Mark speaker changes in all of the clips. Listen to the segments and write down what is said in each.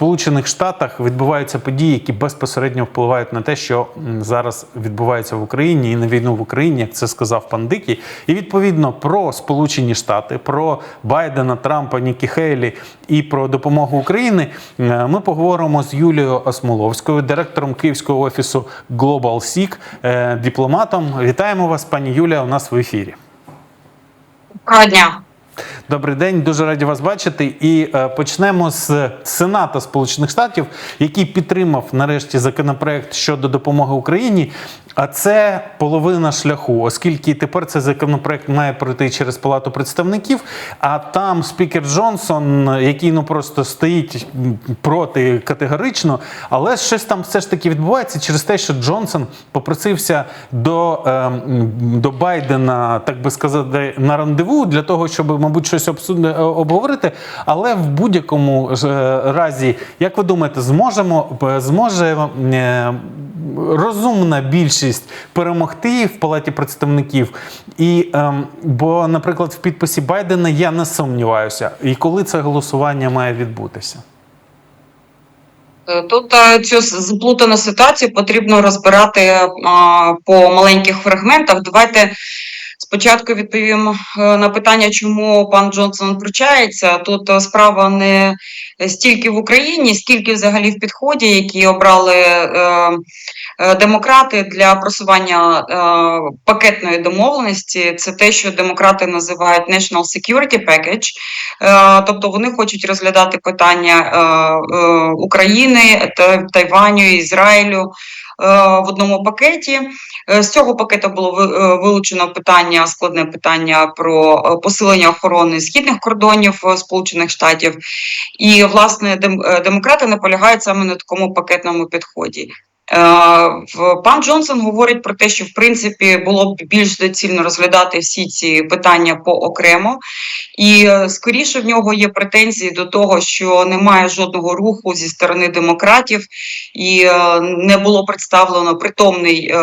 Speaker 1: Сполучених Штатах відбуваються події, які безпосередньо впливають на те, що зараз відбувається в Україні і на війну в Україні, як це сказав пан Дикий. І відповідно про Сполучені Штати, про Байдена, Трампа, Нікі Хейлі і про допомогу Україні е, ми поговоримо з Юлією Осмоловською, директором Київського офісу Global SIG, е, дипломатом. Вітаємо вас, пані Юлія. У нас в ефірі.
Speaker 2: Доброго дня.
Speaker 1: Добрий день, дуже раді вас бачити. І е, почнемо з Сенату Сполучених Штатів, який підтримав нарешті законопроект щодо допомоги Україні. А це половина шляху, оскільки тепер цей законопроект має пройти через Палату представників. А там спікер Джонсон, який ну просто стоїть проти категорично, але щось там все ж таки відбувається через те, що Джонсон попросився до, е, до Байдена, так би сказати, на рандеву для того, щоб, мабуть, щось обсуд- е, обговорити. Але в будь-якому е, разі, як ви думаєте, зможемо е, зможе розумна більшість перемогти в палаті представників? І ем, бо, наприклад, в підписі Байдена я не сумніваюся. І коли це голосування має відбутися?
Speaker 2: Тут цю заплутану ситуацію потрібно розбирати по маленьких фрагментах. Давайте спочатку відповім е, на питання, чому пан Джонсон втручається. Тут е, справа не стільки в Україні, скільки взагалі в підході, які обрали е, демократи для просування е, пакетної домовленості. Це те, що демократи називають National Security Package. Е, Тобто вони хочуть розглядати питання е, е, України, Та- Тайваню, Ізраїлю е, в одному пакеті. Е, З цього пакету було е, вилучено питання, складне питання про е, посилення охорони східних кордонів е, Сполучених Штатів. І, власне, е, демократи наполягають саме на такому пакетному підході. Е, Пан Джонсон говорить про те, що в принципі було б більш доцільно розглядати всі ці питання поокремо, і е, скоріше в нього є претензії до того, що немає жодного руху зі сторони демократів, і е, не було представлено притомний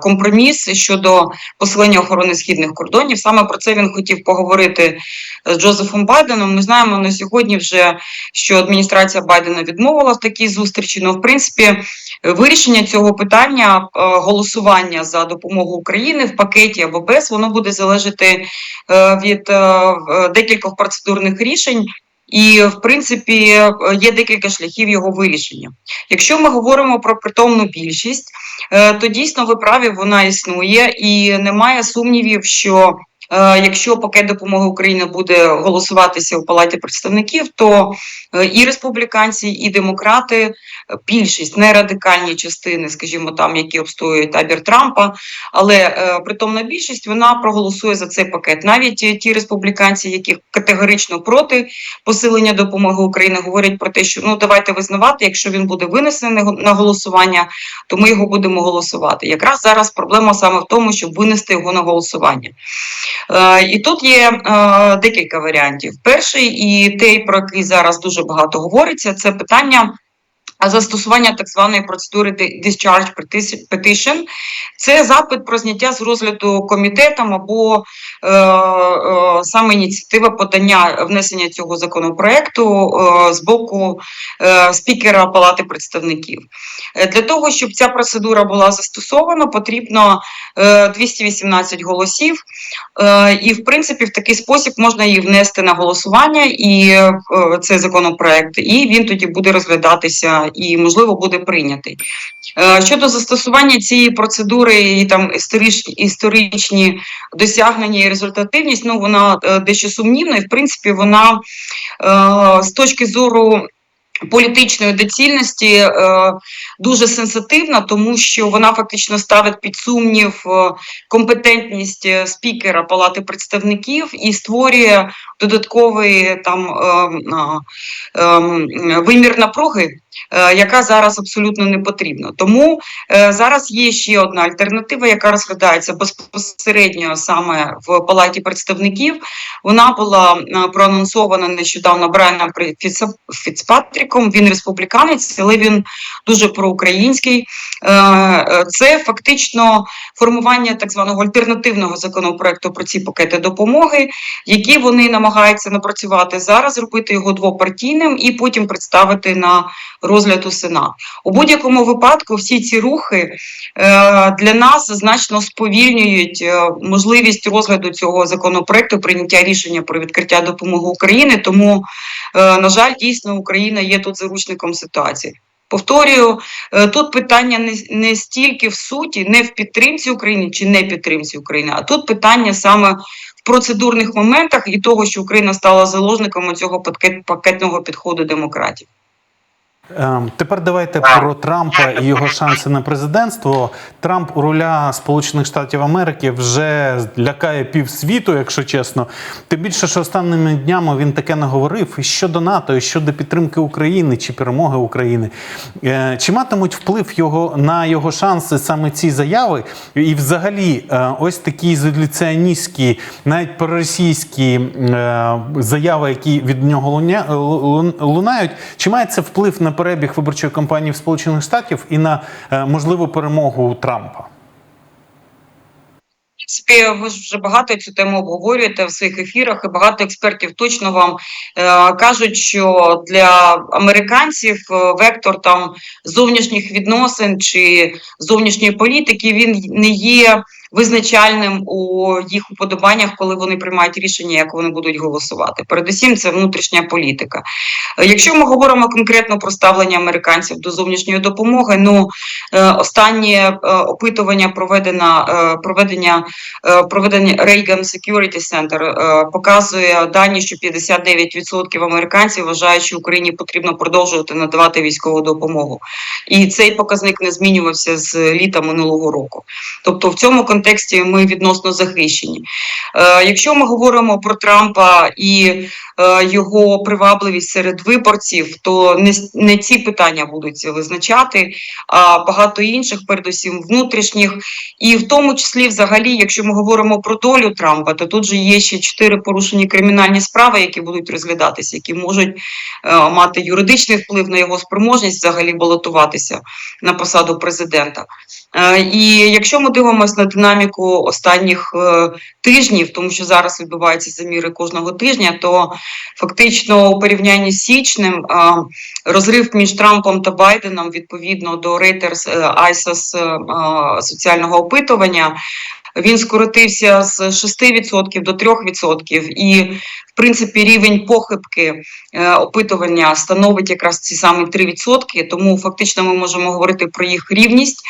Speaker 2: компроміс щодо посилення охорони східних кордонів. Саме про це він хотів поговорити з Джозефом Байденом. Ми знаємо на сьогодні вже, що адміністрація Байдена відмовила в такій зустрічі. Ну, в принципі, вирішення цього питання, е, голосування за допомогу України в пакеті або без, воно буде залежати е, від е, декількох процедурних рішень. І, в принципі, є декілька шляхів його вирішення. Якщо ми говоримо про притомну більшість, то дійсно ви праві, вона існує, і немає сумнівів, що якщо пакет допомоги Україні буде голосуватися у Палаті представників, то е, і республіканці, і демократи, е, більшість не радикальні частини, скажімо, там, які обстоюють табір Трампа, але е, притомна більшість вона проголосує за цей пакет. Навіть е, ті республіканці, які категорично проти посилення допомоги Україні, говорять про те, що ну давайте визнавати, якщо він буде винесений на голосування, то ми його будемо голосувати. Якраз зараз проблема саме в тому, щоб винести його на голосування. Е, і тут є е, декілька варіантів. Перший і той, про який зараз дуже багато говориться, це питання. Застосування так званої процедури di- discharge petition – це запит про зняття з розгляду комітетом або е, е, саме ініціатива подання внесення цього законопроекту е, з боку е, спікера Палати представників. Е, Для того, щоб ця процедура була застосована, потрібно е, 218 голосів. Е, І, в принципі, в такий спосіб можна її внести на голосування і е, цей законопроект, і він тоді буде розглядатися і, можливо, буде прийнятий. Е, Щодо застосування цієї процедури і там історичні, історичні досягнення і результативність, ну вона е, дещо сумнівна, і в принципі вона е, з точки зору. Політичної доцільності дуже сенситивна, тому що вона фактично ставить під сумнів компетентність спікера Палати представників і створює додатковий там ем, ем, вимір напруги яка зараз абсолютно не потрібна. Тому е, зараз є ще одна альтернатива, яка розглядається безпосередньо саме в Палаті представників. Вона була е, проанонсована нещодавно Брайаном Фіцпатріком. Він республіканець, але він дуже проукраїнський. Е, е, Це фактично формування так званого альтернативного законопроекту про ці пакети допомоги, які вони намагаються напрацювати зараз, зробити його двопартійним і потім представити на розгляд у Сенат. У будь-якому випадку всі ці рухи е, для нас значно сповільнюють е, можливість розгляду цього законопроекту, прийняття рішення про відкриття допомоги Україні. Тому, е, на жаль, дійсно Україна є тут заручником ситуації. Повторюю, тут питання не, не стільки в суті, не в підтримці України чи не підтримці України, а тут питання саме в процедурних моментах і того, що Україна стала заложником цього пакет, пакетного підходу демократії.
Speaker 1: Ем, Тепер давайте про Трампа і його шанси на президентство. Трамп у руля Сполучених Штатів Америки вже лякає півсвіту, якщо чесно. Тим більше, що останніми днями він таке наговорив і щодо НАТО, і щодо підтримки України чи перемоги України. Е, Чи матимуть вплив його на його шанси саме ці заяви? І взагалі, е, ось такі ізоляціоністські, навіть проросійські е, заяви, які від нього лунають, чи має це вплив на перебіг виборчої кампанії в Сполучених Штатів і на е, можливу перемогу Трампа?
Speaker 2: Принципі, ви ж вже багато цю тему обговорюєте в своїх ефірах, і багато експертів точно вам е, кажуть, що для американців е, вектор там зовнішніх відносин чи зовнішньої політики він не є визначальним у їх уподобаннях, коли вони приймають рішення, як вони будуть голосувати. Передусім, це внутрішня політика. Якщо ми говоримо конкретно про ставлення американців до зовнішньої допомоги, ну е, останнє е, опитування проведено е, проведення проведення Reagan Security Center показує дані, що 59% американців вважають, що Україні потрібно продовжувати надавати військову допомогу. І цей показник не змінювався з літа минулого року. Тобто в цьому контексті ми відносно захищені. Е, Якщо ми говоримо про Трампа і е, його привабливість серед виборців, то не, не ці питання будуть визначати, а багато інших, передусім внутрішніх. І в тому числі, взагалі, якщо ми говоримо про долю Трампа, то тут же є ще чотири порушені кримінальні справи, які будуть розглядатися, які можуть е, мати юридичний вплив на його спроможність взагалі балотуватися на посаду президента. Е, і якщо ми дивимося на динаміку останніх е, тижнів, тому що зараз відбуваються заміри кожного тижня, то фактично у порівнянні з січнем е, розрив між Трампом та Байденом відповідно до Reuters ISIS соціального опитування. Він скоротився з 6% до 3%. І, принципі, рівень похибки е, опитування становить якраз ці самі 3%, тому фактично ми можемо говорити про їх рівність.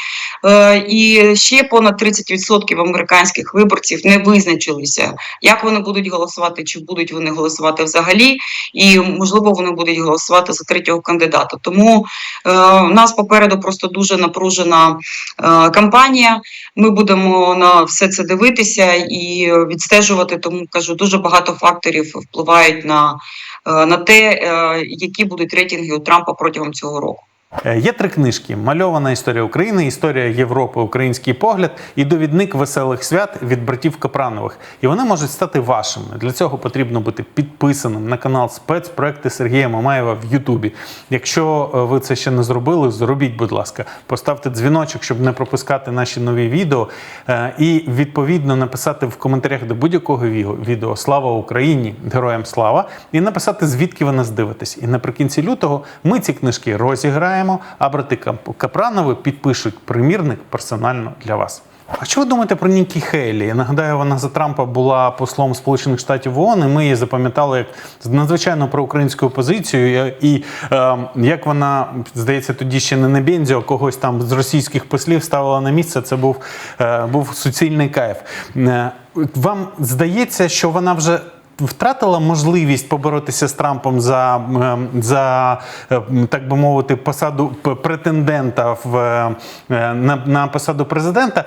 Speaker 2: Е, І ще понад 30% американських виборців не визначилися, як вони будуть голосувати, чи будуть вони голосувати взагалі, і можливо вони будуть голосувати за третього кандидата. Тому е, у нас попереду просто дуже напружена е, кампанія. Ми будемо на все це дивитися і відстежувати. Тому кажу, дуже багато факторів впливають на, е, на те, е, які будуть рейтинги у Трампа протягом цього року.
Speaker 1: Е, Є три книжки: мальована історія України, історія Європи, український погляд і довідник веселих свят від братів Капранових. І вони можуть стати вашими. Для цього потрібно бути підписаним на канал спецпроекти Сергія Мамаєва в Ютубі. Якщо е, ви це ще не зробили, зробіть, будь ласка, поставте дзвіночок, щоб не пропускати наші нові відео. Е, І відповідно написати в коментарях до будь-якого відео Слава Україні! Героям слава! І написати, звідки ви нас дивитесь. І наприкінці лютого ми ці книжки розіграємо, а брати Капранови підпишуть примірник персонально для вас. А що ви думаєте про Нікі Хейлі? Я нагадаю, вона за Трампа була послом Сполучених Штатів ООН, і ми її запам'ятали як надзвичайно проукраїнську позицію. І е, як вона, здається, тоді ще не на Бензіо, когось там з російських послів ставила на місце, це був, е, був суцільний кайф. Е, вам здається, що вона вже втратила можливість поборотися з Трампом за, ем, за е, так би мовити, посаду претендента в, е, на, на посаду президента.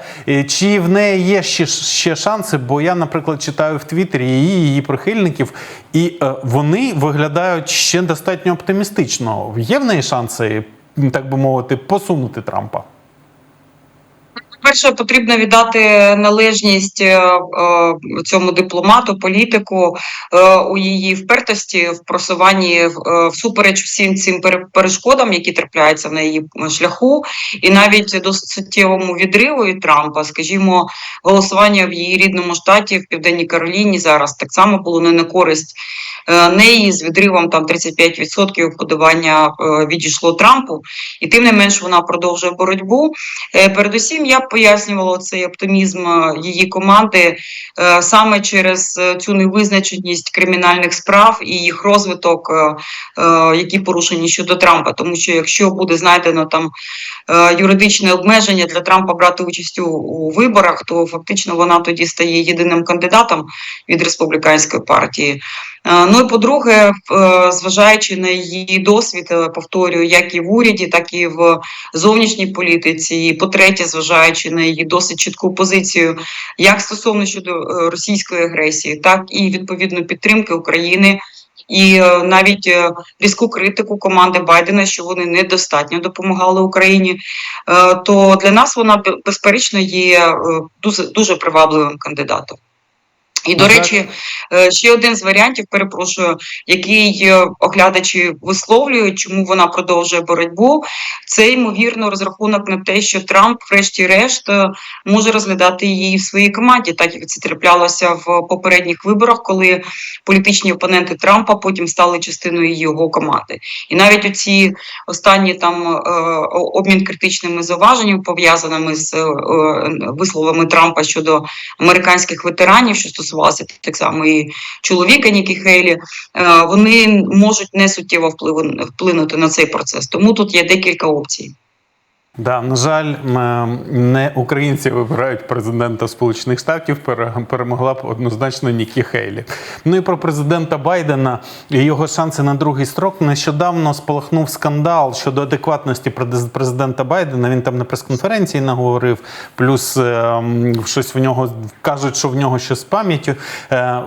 Speaker 1: Чи в неї є ще, ще шанси? Бо я, наприклад, читаю в Твіттері її, її прихильників, і е, вони виглядають ще достатньо оптимістично. Є в неї шанси, так би мовити, посунути Трампа?
Speaker 2: Перше, потрібно віддати належність е, е, цьому дипломату, політику е, у її впертості в просуванні всупереч всім цим пере- перешкодам, які трапляються на її шляху, і навіть досить суттєвому відриву від Трампа, скажімо, голосування в її рідному штаті в Південній Кароліні зараз так само було не на користь неї. З відривом там 35% подавання відійшло Трампу, і тим не менш вона продовжує боротьбу. Передусім, я б пояснювала цей оптимізм е, її команди е, саме через е, цю невизначеність кримінальних справ і їх розвиток, які порушені щодо Трампа. Тому що якщо буде знайдено там юридичне обмеження для Трампа брати участь у виборах, то фактично вона тоді стає єдиним кандидатом від республіканської партії. Е, Ну і по-друге, е, зважаючи на її досвід, е, повторюю, як і в уряді, так і в зовнішній політиці. І по-третє, зважаючи на її досить чітку позицію, як стосовно щодо російської агресії, так і відповідно підтримки України. І навіть різку критику команди Байдена, що вони недостатньо допомагали Україні, то для нас вона безперечно є дуже дуже привабливим кандидатом. І, до
Speaker 1: Ну,
Speaker 2: речі, е, ще один з варіантів, перепрошую, який е, оглядачі висловлюють, чому вона продовжує боротьбу, це ймовірно розрахунок на те, що Трамп, врешті-решт, е, може розглядати її в своїй команді, так як це траплялося в попередніх виборах, коли політичні опоненти Трампа потім стали частиною його команди. І навіть оці останні там обмін критичними зауваженнями, пов'язаними з висловами Трампа щодо американських ветеранів, що стосувалося так само і чоловіка Нікі Хейлі, е, вони можуть не суттєво впливу- вплинути на цей процес. Тому тут є декілька опцій.
Speaker 1: Да, на жаль, не українці вибирають президента Сполучених Штатів. пере- Перемогла б однозначно Нікі Хейлі. Ну і про президента Байдена і його шанси на другий строк. Нещодавно спалахнув скандал щодо адекватності президента Байдена. Він там на прес-конференції наговорив. Плюс е, щось в нього кажуть, що в нього щось з пам'яттю. Е,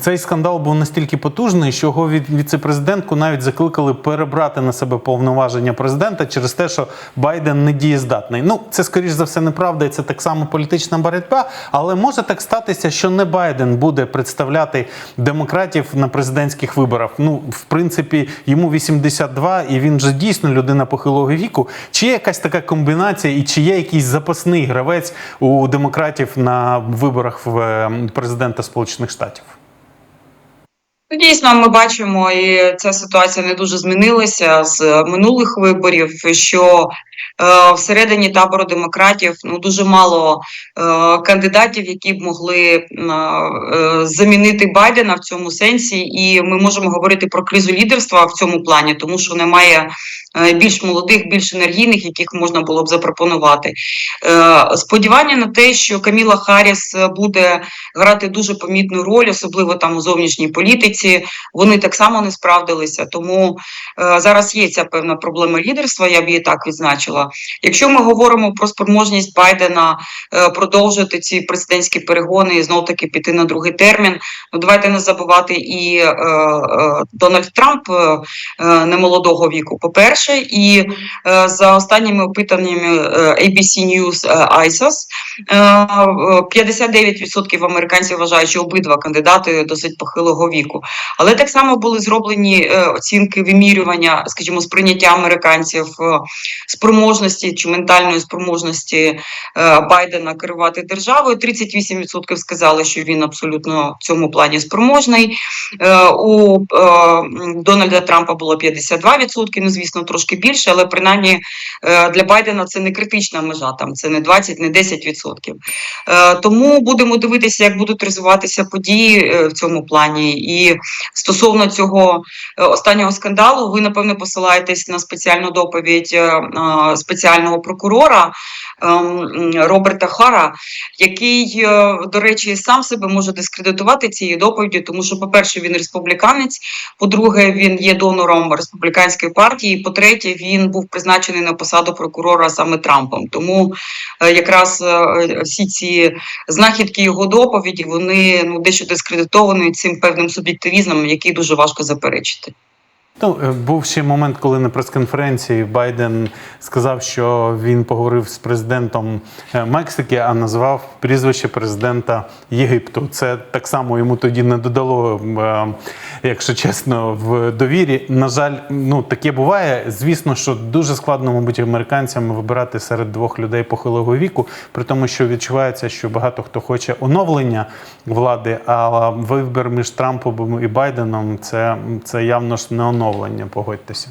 Speaker 1: Цей скандал був настільки потужний, що його віце-президентку навіть закликали перебрати на себе повноваження президента через те, що Байден не дієздатний. Ну, це скоріш за все неправда, і це так само політична боротьба. Але може так статися, що не Байден буде представляти демократів на президентських виборах. Ну, в принципі, йому 82, і він же дійсно людина похилого віку. Чи є якась така комбінація, і чи є якийсь запасний гравець у демократів на виборах в е, президента Сполучених Штатів?
Speaker 2: Ну, Дійсно, ми бачимо, і ця ситуація не дуже змінилася з минулих виборів. Що всередині табору демократів ну дуже мало е, кандидатів, які б могли е, е, замінити Байдена в цьому сенсі, і ми можемо говорити про кризу лідерства в цьому плані, тому що немає е, більш молодих, більш енергійних, яких можна було б запропонувати. Е, сподівання на те, що Каміла Харріс е, буде грати дуже помітну роль, особливо там у зовнішній політиці. Вони так само не справдилися. Тому е, зараз є ця певна проблема лідерства. Я б її так відзначила. Якщо ми говоримо про спроможність Байдена е, продовжити ці президентські перегони і знов таки піти на другий термін, ну давайте не забувати і е, е, Дональд Трамп е, е, немолодого віку. По перше, і е, за останніми опитаннями е, ABC News ISOS, Е, е, 59% американців вважають, що обидва кандидати досить похилого віку. Але так само були зроблені оцінки вимірювання, скажімо, сприйняття американців е, спроможності чи ментальної спроможності е, Байдена керувати державою. 38% сказали, що він абсолютно в цьому плані спроможний. Е, У е, Дональда Трампа було 52%, ну звісно, трошки більше, але принаймні для Байдена це не критична межа, там це не 20, не 10%. Е, Тому будемо дивитися, як будуть розвиватися події в цьому плані. І стосовно цього останнього скандалу, ви напевно посилаєтесь на спеціальну доповідь спеціального прокурора ем, Роберта Хара, який, е, до речі, сам себе може дискредитувати цією доповіддю, тому що, по-перше, він республіканець, по-друге, він є донором республіканської партії. По-третє, він був призначений на посаду прокурора саме Трампом. Тому е, якраз е, всі ці знахідки його доповіді вони ну дещо дискредитовані цим певним суб'єктивізмом, який дуже важко заперечити.
Speaker 1: Ну, е, був ще момент, коли на прес-конференції Байден сказав, що він поговорив з президентом е, Мексики, а назвав прізвище президента Єгипту. Це так само йому тоді не додало, е, якщо чесно, в довірі. На жаль, ну таке буває. Звісно, що дуже складно, мабуть, американцям вибирати серед двох людей похилого віку, при тому, що відчувається, що багато хто хоче оновлення влади, а вибір між Трампом і Байденом це, це явно ж не оновлення, погодьтеся.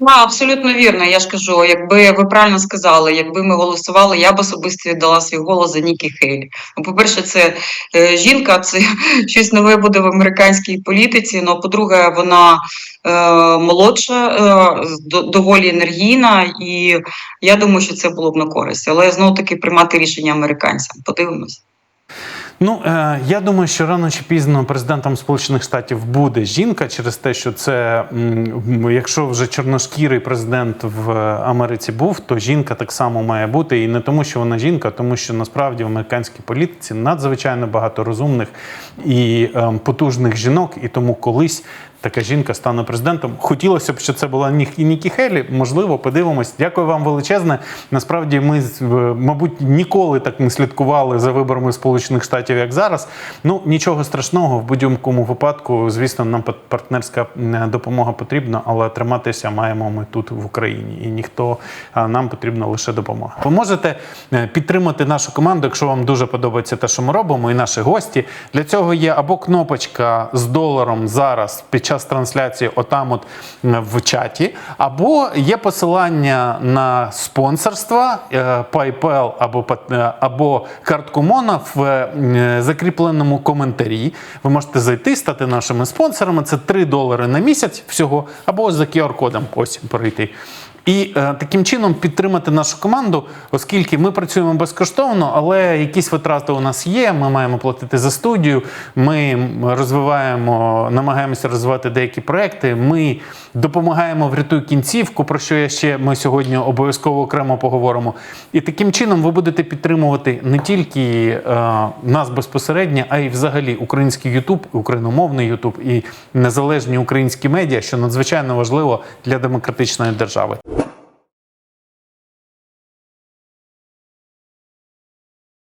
Speaker 2: Ну, абсолютно вірно. Я ж кажу, якби ви правильно сказали, якби ми голосували, я б особисто віддала свій голос за Нікі Хейлі. Ну, по-перше, це е, жінка, це щось нове буде в американській політиці. Ну, по-друге, вона е, молодша, е, до- доволі енергійна, і я думаю, що це було б на користь. Але знову таки приймати рішення американцям. Подивимось.
Speaker 1: Ну е, я думаю, що рано чи пізно президентом Сполучених Штатів буде жінка через те, що це якщо вже чорношкірий президент в Америці був, то жінка так само має бути. І не тому, що вона жінка, тому що насправді в американській політиці надзвичайно багато розумних і е, потужних жінок, і тому колись. Така жінка стане президентом. Хотілося б, щоб це була Нікі Хелі. Можливо, подивимось. Дякую вам величезне. Насправді, ми, мабуть, ніколи так не слідкували за виборами Сполучених Штатів, як зараз. Ну нічого страшного в будь-якому випадку. Звісно, нам партнерська допомога потрібна, але триматися маємо ми тут в Україні. І ніхто нам потрібна лише допомога. Ви можете е, підтримати нашу команду, якщо вам дуже подобається те, що ми робимо, і наші гості. Для цього є або кнопочка з доларом зараз під час трансляції, отам от в чаті, або є посилання на спонсорство е, PayPal або е, або картку Мона в е, закріпленому коментарі. Ви можете зайти, стати нашими спонсорами. Це 3 долари на місяць всього, або за QR-кодом ось перейти. І е, таким чином підтримати нашу команду, оскільки ми працюємо безкоштовно, але якісь витрати у нас є. Ми маємо платити за студію. Ми розвиваємо, намагаємося розвивати деякі проекти. Ми допомагаємо врятуй кінцівку, про що я ще ми сьогодні обов'язково окремо поговоримо. І таким чином ви будете підтримувати не тільки е, нас безпосередньо, а й взагалі український Ютуб, україномовний Ютуб і незалежні українські медіа, що надзвичайно важливо для демократичної держави.